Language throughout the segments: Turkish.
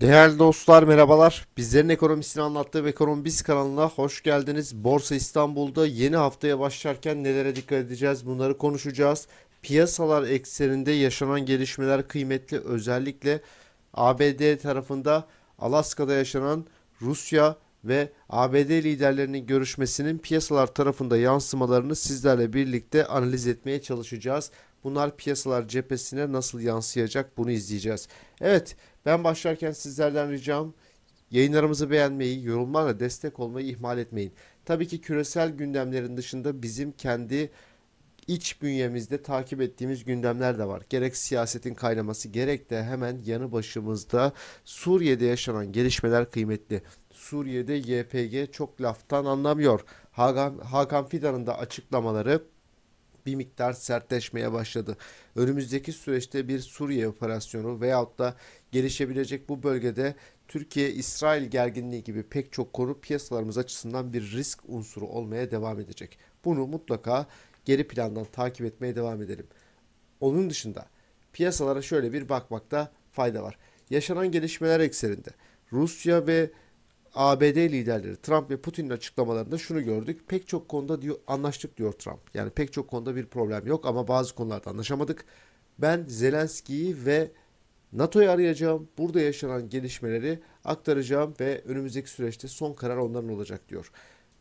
Değerli dostlar merhabalar. Bizlerin ekonomisini anlattığı Ekonomi Biz kanalına hoş geldiniz. Borsa İstanbul'da yeni haftaya başlarken nelere dikkat edeceğiz bunları konuşacağız. Piyasalar ekseninde yaşanan gelişmeler kıymetli. Özellikle ABD tarafında Alaska'da yaşanan Rusya ve ABD liderlerinin görüşmesinin piyasalar tarafında yansımalarını sizlerle birlikte analiz etmeye çalışacağız. Bunlar piyasalar cephesine nasıl yansıyacak bunu izleyeceğiz. Evet ben başlarken sizlerden ricam yayınlarımızı beğenmeyi, yorumlarla destek olmayı ihmal etmeyin. Tabii ki küresel gündemlerin dışında bizim kendi iç bünyemizde takip ettiğimiz gündemler de var. Gerek siyasetin kaynaması gerek de hemen yanı başımızda Suriye'de yaşanan gelişmeler kıymetli. Suriye'de YPG çok laftan anlamıyor. Hakan, Hakan Fidan'ın da açıklamaları bir miktar sertleşmeye başladı. Önümüzdeki süreçte bir Suriye operasyonu veyahut da gelişebilecek bu bölgede Türkiye-İsrail gerginliği gibi pek çok konu piyasalarımız açısından bir risk unsuru olmaya devam edecek. Bunu mutlaka geri plandan takip etmeye devam edelim. Onun dışında piyasalara şöyle bir bakmakta fayda var. Yaşanan gelişmeler ekseninde Rusya ve ABD liderleri Trump ve Putin'in açıklamalarında şunu gördük. Pek çok konuda diyor anlaştık diyor Trump. Yani pek çok konuda bir problem yok ama bazı konularda anlaşamadık. Ben Zelenski'yi ve NATO'yu arayacağım. Burada yaşanan gelişmeleri aktaracağım ve önümüzdeki süreçte son karar onların olacak diyor.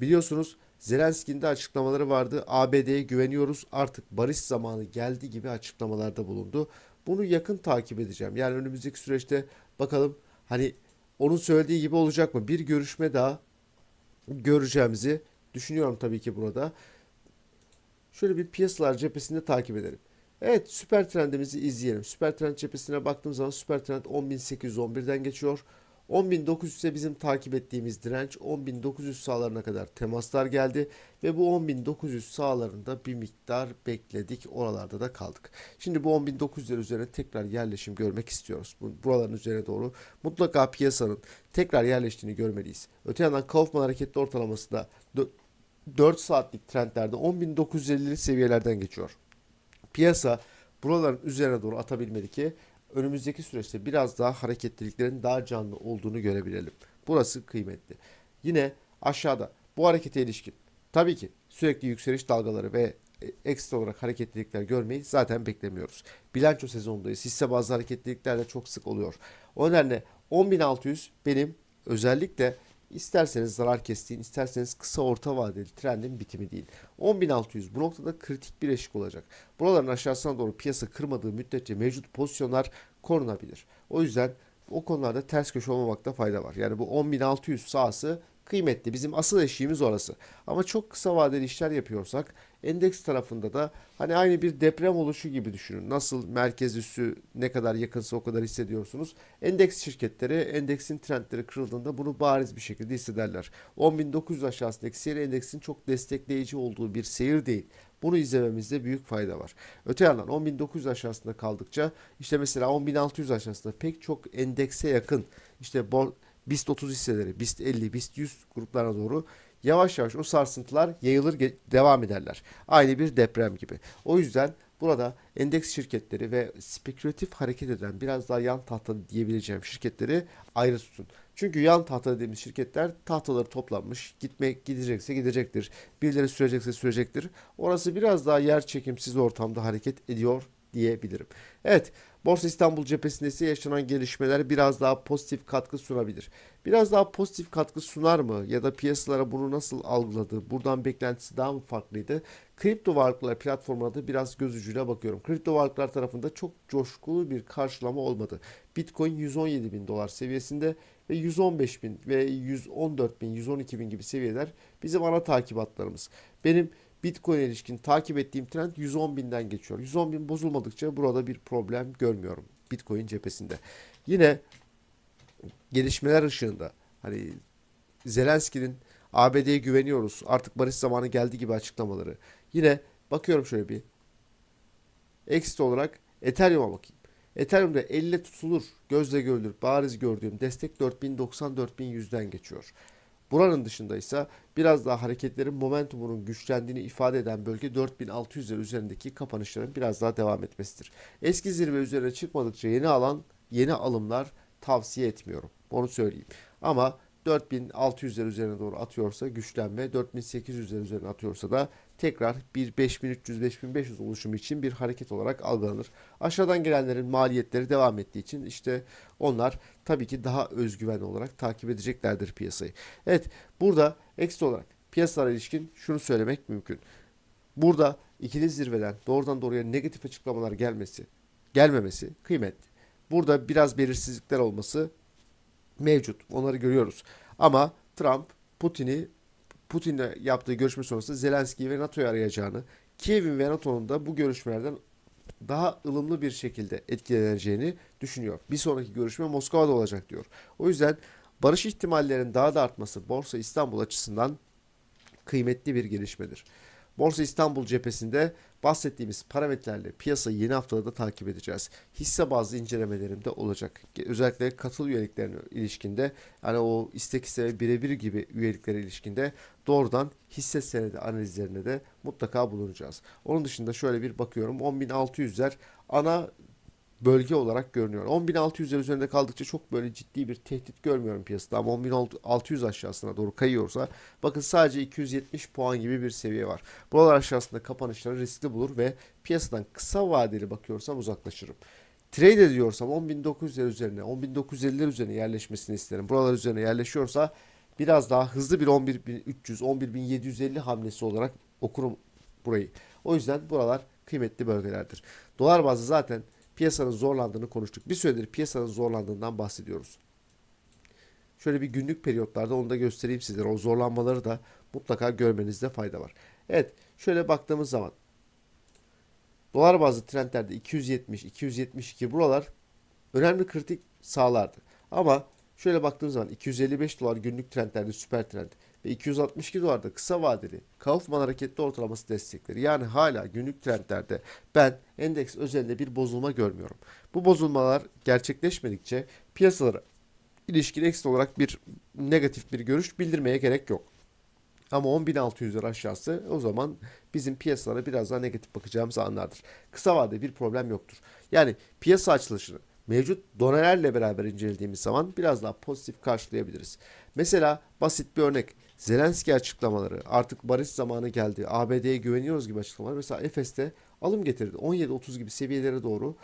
Biliyorsunuz Zelenski'nin de açıklamaları vardı. ABD'ye güveniyoruz artık barış zamanı geldi gibi açıklamalarda bulundu. Bunu yakın takip edeceğim. Yani önümüzdeki süreçte bakalım hani onun söylediği gibi olacak mı? Bir görüşme daha göreceğimizi düşünüyorum tabii ki burada. Şöyle bir piyasalar cephesinde takip edelim. Evet süper trendimizi izleyelim. Süper trend cephesine baktığım zaman süper trend 10.811'den geçiyor. 10.900 ise bizim takip ettiğimiz direnç 10.900 sahalarına kadar temaslar geldi ve bu 10.900 sahalarında bir miktar bekledik oralarda da kaldık. Şimdi bu 10.900'ler üzerine tekrar yerleşim görmek istiyoruz. Bu, buraların üzerine doğru mutlaka piyasanın tekrar yerleştiğini görmeliyiz. Öte yandan Kaufman hareketli ortalaması da 4 saatlik trendlerde 10.950'li seviyelerden geçiyor. Piyasa buraların üzerine doğru atabilmeli ki önümüzdeki süreçte biraz daha hareketliliklerin daha canlı olduğunu görebilelim. Burası kıymetli. Yine aşağıda bu harekete ilişkin tabii ki sürekli yükseliş dalgaları ve ekstra olarak hareketlilikler görmeyi zaten beklemiyoruz. Bilanço sezonundayız. Hisse bazlı hareketlilikler de çok sık oluyor. O nedenle 10.600 benim özellikle isterseniz zarar kestiğin, isterseniz kısa orta vadeli trendin bitimi değil. 10.600 bu noktada kritik bir eşik olacak. Buraların aşağısına doğru piyasa kırmadığı müddetçe mevcut pozisyonlar korunabilir. O yüzden o konularda ters köşe olmamakta fayda var. Yani bu 10.600 sahası kıymetli. Bizim asıl eşiğimiz orası. Ama çok kısa vadeli işler yapıyorsak endeks tarafında da hani aynı bir deprem oluşu gibi düşünün. Nasıl merkez üssü ne kadar yakınsa o kadar hissediyorsunuz. Endeks şirketleri endeksin trendleri kırıldığında bunu bariz bir şekilde hissederler. 10.900 aşağısındaki seyir endeksin çok destekleyici olduğu bir seyir değil. Bunu izlememizde büyük fayda var. Öte yandan 10.900 aşağısında kaldıkça işte mesela 10.600 aşağısında pek çok endekse yakın işte BIST 30 hisseleri, BIST 50, BIST 100 gruplarına doğru yavaş yavaş o sarsıntılar yayılır devam ederler. Aynı bir deprem gibi. O yüzden burada endeks şirketleri ve spekülatif hareket eden biraz daha yan tahta diyebileceğim şirketleri ayrı tutun. Çünkü yan tahta dediğimiz şirketler tahtaları toplanmış. Gitmek gidecekse gidecektir. Birileri sürecekse sürecektir. Orası biraz daha yer çekimsiz ortamda hareket ediyor diyebilirim. Evet, Borsa İstanbul cephesinde yaşanan gelişmeler biraz daha pozitif katkı sunabilir. Biraz daha pozitif katkı sunar mı ya da piyasalara bunu nasıl algıladı? Buradan beklentisi daha mı farklıydı? Kripto varlıklar platformuna da biraz göz ucuyla bakıyorum. Kripto varlıklar tarafında çok coşkulu bir karşılama olmadı. Bitcoin 117 bin dolar seviyesinde ve 115 bin ve 114 bin, 112 bin gibi seviyeler bizim ana takibatlarımız. Benim Bitcoin ilişkin takip ettiğim trend 110 binden geçiyor. 110 bin bozulmadıkça burada bir problem görmüyorum Bitcoin cephesinde. Yine gelişmeler ışığında hani Zelenski'nin ABD'ye güveniyoruz artık barış zamanı geldi gibi açıklamaları. Yine bakıyorum şöyle bir ekstra olarak Ethereum'a bakayım. Ethereum'da elle tutulur, gözle görülür, bariz gördüğüm destek 4090-4100'den geçiyor. Buranın dışında ise biraz daha hareketlerin momentumunun güçlendiğini ifade eden bölge 4600'ler üzerindeki kapanışların biraz daha devam etmesidir. Eski zirve üzerine çıkmadıkça yeni alan, yeni alımlar tavsiye etmiyorum. Onu söyleyeyim. Ama 4600'ler üzerine doğru atıyorsa güçlenme, 4800'ler üzerine atıyorsa da tekrar bir 5300-5500 oluşumu için bir hareket olarak algılanır. Aşağıdan gelenlerin maliyetleri devam ettiği için işte onlar tabii ki daha özgüven olarak takip edeceklerdir piyasayı. Evet burada ekstra olarak piyasalara ilişkin şunu söylemek mümkün. Burada ikili zirveden doğrudan doğruya negatif açıklamalar gelmesi, gelmemesi kıymetli. Burada biraz belirsizlikler olması mevcut. Onları görüyoruz. Ama Trump Putin'i Putin'le yaptığı görüşme sonrası Zelenski'yi ve NATO'yu arayacağını, Kiev'in ve NATO'nun da bu görüşmelerden daha ılımlı bir şekilde etkileneceğini düşünüyor. Bir sonraki görüşme Moskova'da olacak diyor. O yüzden barış ihtimallerinin daha da artması Borsa İstanbul açısından kıymetli bir gelişmedir. Borsa İstanbul cephesinde bahsettiğimiz parametrelerle piyasayı yeni haftada da takip edeceğiz. Hisse bazlı incelemelerim de olacak. Özellikle katıl üyeliklerine ilişkinde hani o istek hisse birebir gibi üyeliklere ilişkinde doğrudan hisse senedi analizlerine de mutlaka bulunacağız. Onun dışında şöyle bir bakıyorum 10.600'ler ana bölge olarak görünüyor. 10.600'ler üzerinde kaldıkça çok böyle ciddi bir tehdit görmüyorum piyasada ama 10.600 aşağısına doğru kayıyorsa bakın sadece 270 puan gibi bir seviye var. Buralar aşağısında kapanışları riskli bulur ve piyasadan kısa vadeli bakıyorsam uzaklaşırım. Trade ediyorsam 10.900'ler üzerine, 10.950'ler üzerine yerleşmesini isterim. Buralar üzerine yerleşiyorsa biraz daha hızlı bir 11.300, 11.750 hamlesi olarak okurum burayı. O yüzden buralar kıymetli bölgelerdir. Dolar bazlı zaten piyasanın zorlandığını konuştuk. Bir süredir piyasanın zorlandığından bahsediyoruz. Şöyle bir günlük periyotlarda onu da göstereyim sizlere. O zorlanmaları da mutlaka görmenizde fayda var. Evet şöyle baktığımız zaman dolar bazlı trendlerde 270, 272 buralar önemli kritik sağlardı. Ama şöyle baktığımız zaman 255 dolar günlük trendlerde süper trend ve 262 dolarda kısa vadeli Kaufman hareketli ortalaması destekleri. Yani hala günlük trendlerde ben endeks özelinde bir bozulma görmüyorum. Bu bozulmalar gerçekleşmedikçe piyasalara ilişkin ekstra olarak bir negatif bir görüş bildirmeye gerek yok. Ama 10.600'ler aşağısı o zaman bizim piyasalara biraz daha negatif bakacağımız anlardır. Kısa vadede bir problem yoktur. Yani piyasa açılışını mevcut donelerle beraber incelediğimiz zaman biraz daha pozitif karşılayabiliriz. Mesela basit bir örnek. Zelenski açıklamaları artık barış zamanı geldi. ABD'ye güveniyoruz gibi açıklamalar. Mesela Efes'te alım getirdi. 17-30 gibi seviyelere doğru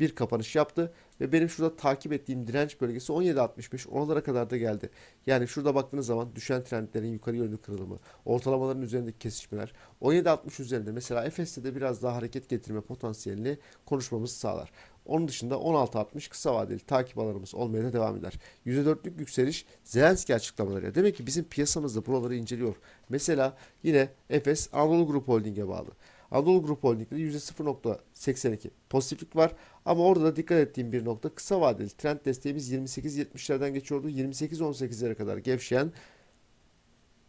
bir kapanış yaptı ve benim şurada takip ettiğim direnç bölgesi 17.65 oralara kadar da geldi. Yani şurada baktığınız zaman düşen trendlerin yukarı yönlü kırılımı, ortalamaların üzerindeki kesişmeler 17.60 üzerinde mesela Efes'te de biraz daha hareket getirme potansiyelini konuşmamızı sağlar. Onun dışında 16.60 kısa vadeli takip alanımız olmaya da devam eder. %4'lük yükseliş Zelenski açıklamaları. Demek ki bizim piyasamızda buraları inceliyor. Mesela yine Efes Anadolu Grup Holding'e bağlı. Anadolu Grup Holding'de %0.82 pozitiflik var. Ama orada da dikkat ettiğim bir nokta kısa vadeli trend desteğimiz 28.70'lerden geçiyordu. 28.18'lere kadar gevşeyen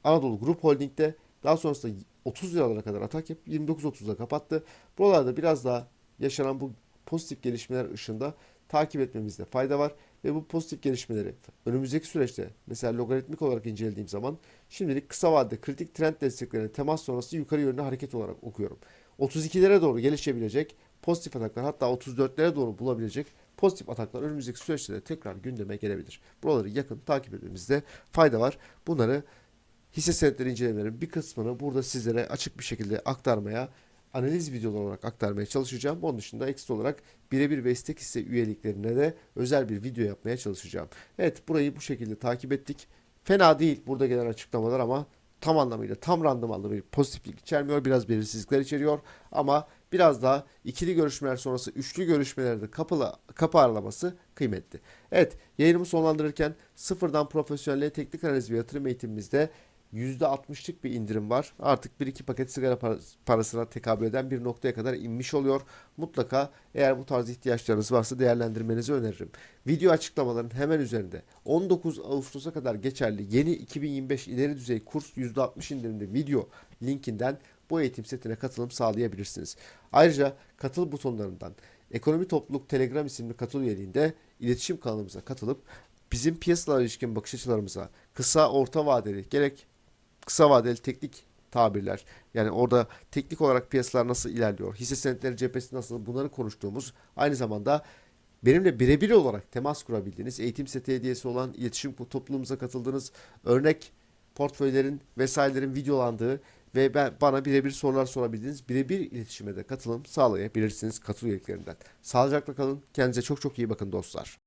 Anadolu Grup Holding'de daha sonrasında 30 liralara kadar atak yapıp 29.30'da kapattı. Buralarda biraz daha yaşanan bu pozitif gelişmeler ışığında takip etmemizde fayda var. Ve bu pozitif gelişmeleri önümüzdeki süreçte mesela logaritmik olarak incelediğim zaman şimdilik kısa vadede kritik trend desteklerine temas sonrası yukarı yönlü hareket olarak okuyorum. 32'lere doğru gelişebilecek pozitif ataklar hatta 34'lere doğru bulabilecek pozitif ataklar önümüzdeki süreçte de tekrar gündeme gelebilir. Buraları yakın takip etmemizde fayda var. Bunları hisse senetleri incelemelerin bir kısmını burada sizlere açık bir şekilde aktarmaya analiz videoları olarak aktarmaya çalışacağım. Onun dışında ekstra olarak birebir ve istek hisse üyeliklerine de özel bir video yapmaya çalışacağım. Evet burayı bu şekilde takip ettik. Fena değil burada gelen açıklamalar ama tam anlamıyla tam randımanlı bir pozitiflik içermiyor. Biraz belirsizlikler içeriyor ama biraz daha ikili görüşmeler sonrası üçlü görüşmelerde kapıla, kapı aralaması kıymetli. Evet yayınımı sonlandırırken sıfırdan profesyonel teknik analiz ve yatırım eğitimimizde %60'lık bir indirim var. Artık 1-2 paket sigara parasına tekabül eden bir noktaya kadar inmiş oluyor. Mutlaka eğer bu tarz ihtiyaçlarınız varsa değerlendirmenizi öneririm. Video açıklamaların hemen üzerinde 19 Ağustos'a kadar geçerli yeni 2025 ileri düzey kurs %60 indirimli video linkinden bu eğitim setine katılım sağlayabilirsiniz. Ayrıca katıl butonlarından Ekonomi Topluluk Telegram isimli katıl üyeliğinde iletişim kanalımıza katılıp bizim piyasalara ilişkin bakış açılarımıza kısa orta vadeli gerek kısa vadeli teknik tabirler. Yani orada teknik olarak piyasalar nasıl ilerliyor, hisse senetleri cephesi nasıl bunları konuştuğumuz aynı zamanda benimle birebir olarak temas kurabildiğiniz, eğitim seti hediyesi olan iletişim topluluğumuza katıldığınız örnek portföylerin vesairelerin videolandığı ve ben, bana birebir sorular sorabildiğiniz birebir iletişime de katılım sağlayabilirsiniz katıl üyeliklerinden. Sağlıcakla kalın. Kendinize çok çok iyi bakın dostlar.